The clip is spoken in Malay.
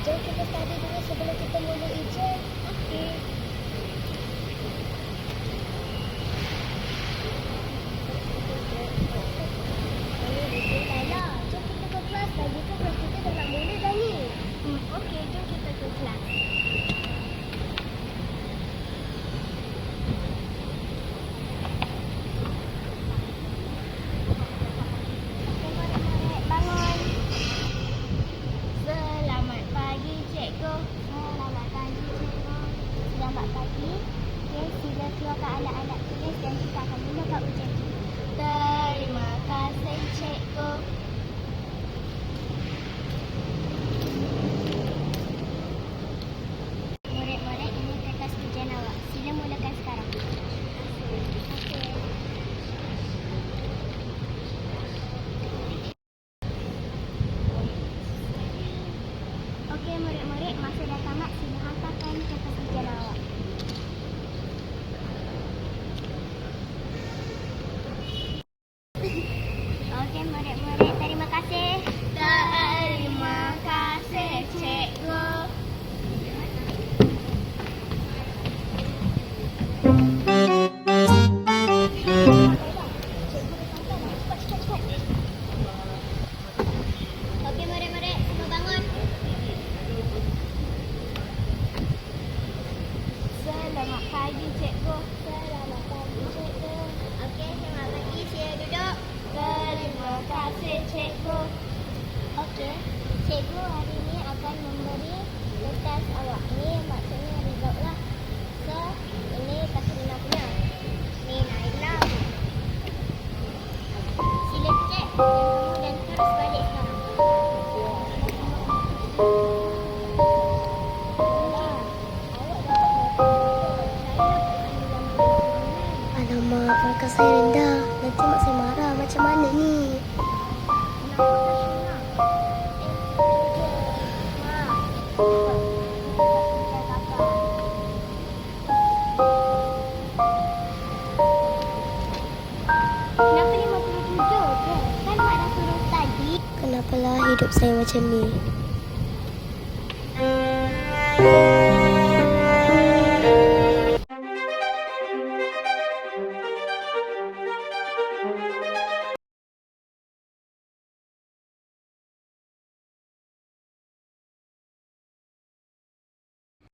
Jom kita study dulu sebelum kita mula ujian. tulis, sila keluarkan alat-alat tulis dan kita akan mulakan ujian kita. Selamat pagi cikgu. Selamat pagi cikgu. Okey, selamat pagi saya duduk. Terima kasih cikgu. Okey, cikgu hari ini akan memberi tugas awak ni maksudnya duduklah. Mak, markah saya rendah. Nanti mak saya marah. Macam mana ni? Kenapa lah hidup saya macam ni?